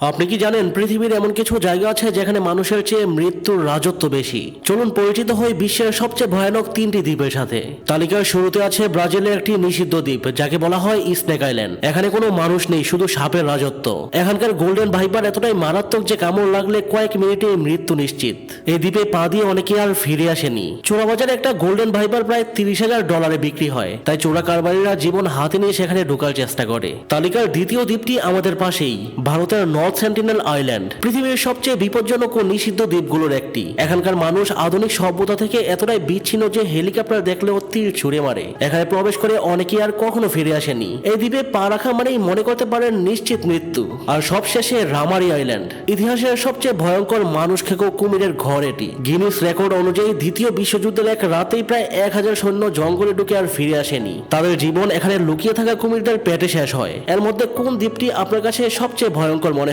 আপনি কি জানেন পৃথিবীর এমন কিছু জায়গা আছে যেখানে মানুষের চেয়ে মৃত্যুর রাজত্ব বেশি? চলুন পরিচিত হই বিশ্বের সবচেয়ে ভয়ানক তিনটি দ্বীপের সাথে। তালিকার শুরুতে আছে ব্রাজিলের একটি নিষিদ্ধ দ্বীপ, যাকে বলা হয় স্নেক আইল্যান্ড। এখানে কোনো মানুষ নেই, শুধু সাপের রাজত্ব। এখানকার গোল্ডেন ভাইপার এতটাই মারাত্মক যে কামড় লাগলে কয়েক মিনিটে মৃত্যু নিশ্চিত। এই দ্বীপে পা দিয়ে অনেকে আর ফিরে আসেনি। চোরাবাজারে একটা গোল্ডেন ভাইপার প্রায় তিরিশ হাজার ডলারে বিক্রি হয়। তাই চোরা কারবারিরা জীবন হাতে নিয়ে সেখানে ঢোকার চেষ্টা করে। তালিকার দ্বিতীয় দ্বীপটি আমাদের পাশেই, ভারতের নর্থ সেন্টিনেল আইল্যান্ড, পৃথিবীর সবচেয়ে বিপজ্জনক ও নিষিদ্ধ দ্বীপগুলোর একটি। এখানকার মানুষ আধুনিক সভ্যতা থেকে এতটাই বিচ্ছিন্ন যে হেলিকপ্টার দেখলেও তীর ছুড়ে মারে। এখানে প্রবেশ করে অনেকে আর কখনো ফিরে আসেনি। এই দ্বীপে পা রাখা মানেই মনে করতে পারেন নিশ্চিত মৃত্যু। আর সবশেষে রামারি আইল্যান্ড। ইতিহাসের সবচেয়ে ভয়ঙ্কর মানুষ খেকো কুমিরের ঘর এটি। গিনিস রেকর্ড অনুযায়ী দ্বিতীয় বিশ্বযুদ্ধের এক রাতেই প্রায় এক হাজার সৈন্য জঙ্গলে ঢুকে আর ফিরে আসেনি। তাদের জীবন এখানে লুকিয়ে থাকা কুমিরদের পেটে শেষ হয়। এর মধ্যে কোন দ্বীপটি আপনার কাছে সবচেয়ে ভয়ঙ্কর মনে